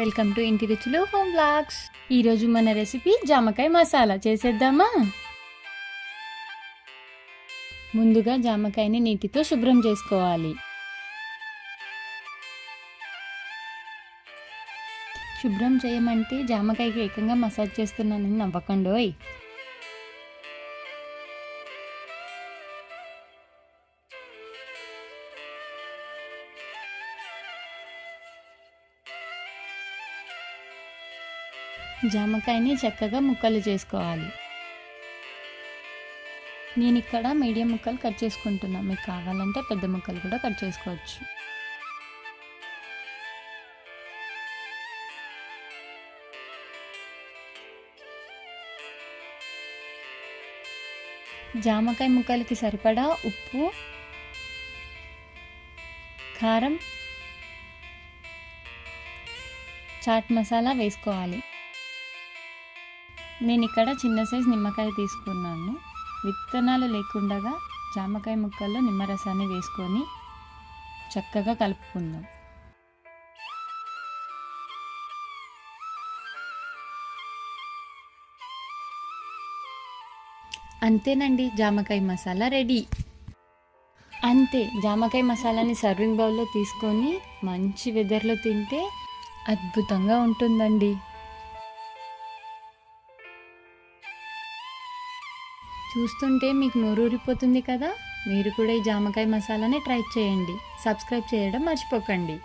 Welcome to ఇంటి రుచులు home blogs ఈరోజు మన రెసిపీ జామకాయ మసాలా. చేసేద్దామా? ముందుగా జామకాయని నీటితో శుభ్రం చేసుకోవాలి. శుభ్రం చేయమంటే జామకాయకి ఏకంగా మసాజ్ చేస్తున్నానని నవ్వకండోయ్. జామకాయని చక్కగా ముక్కలు చేసుకోవాలి. నేను ఇక్కడ మీడియం ముక్కలు కట్ చేసుకుంటున్నా. మీకు కావాలంటే పెద్ద ముక్కలు కూడా కట్ చేసుకోవచ్చు. జామకాయ ముక్కలకి సరిపడా ఉప్పు కారం చాట్ మసాలా వేసుకోవాలి. నేను ఇక్కడ చిన్న సైజ్ నిమ్మకాయ తీసుకున్నాను. విత్తనాలు లేకుండా జామకాయ ముక్కల్లో నిమ్మరసాన్ని వేసుకొని చక్కగా కలుపుకుందాం. అంతేనండి జామకాయ మసాలా రెడీ. అంతే జామకాయ మసాలాని సర్వింగ్ బౌల్లో తీసుకొని మంచి వెదర్లో తింటే అద్భుతంగా ఉంటుందండి. చూస్తుంటే మీకు నోరూరిపోతుంది కదా? మీరు కూడా ఈ జామకాయ మసాలాని ట్రై చేయండి. సబ్స్క్రైబ్ చేయడం మర్చిపోకండి.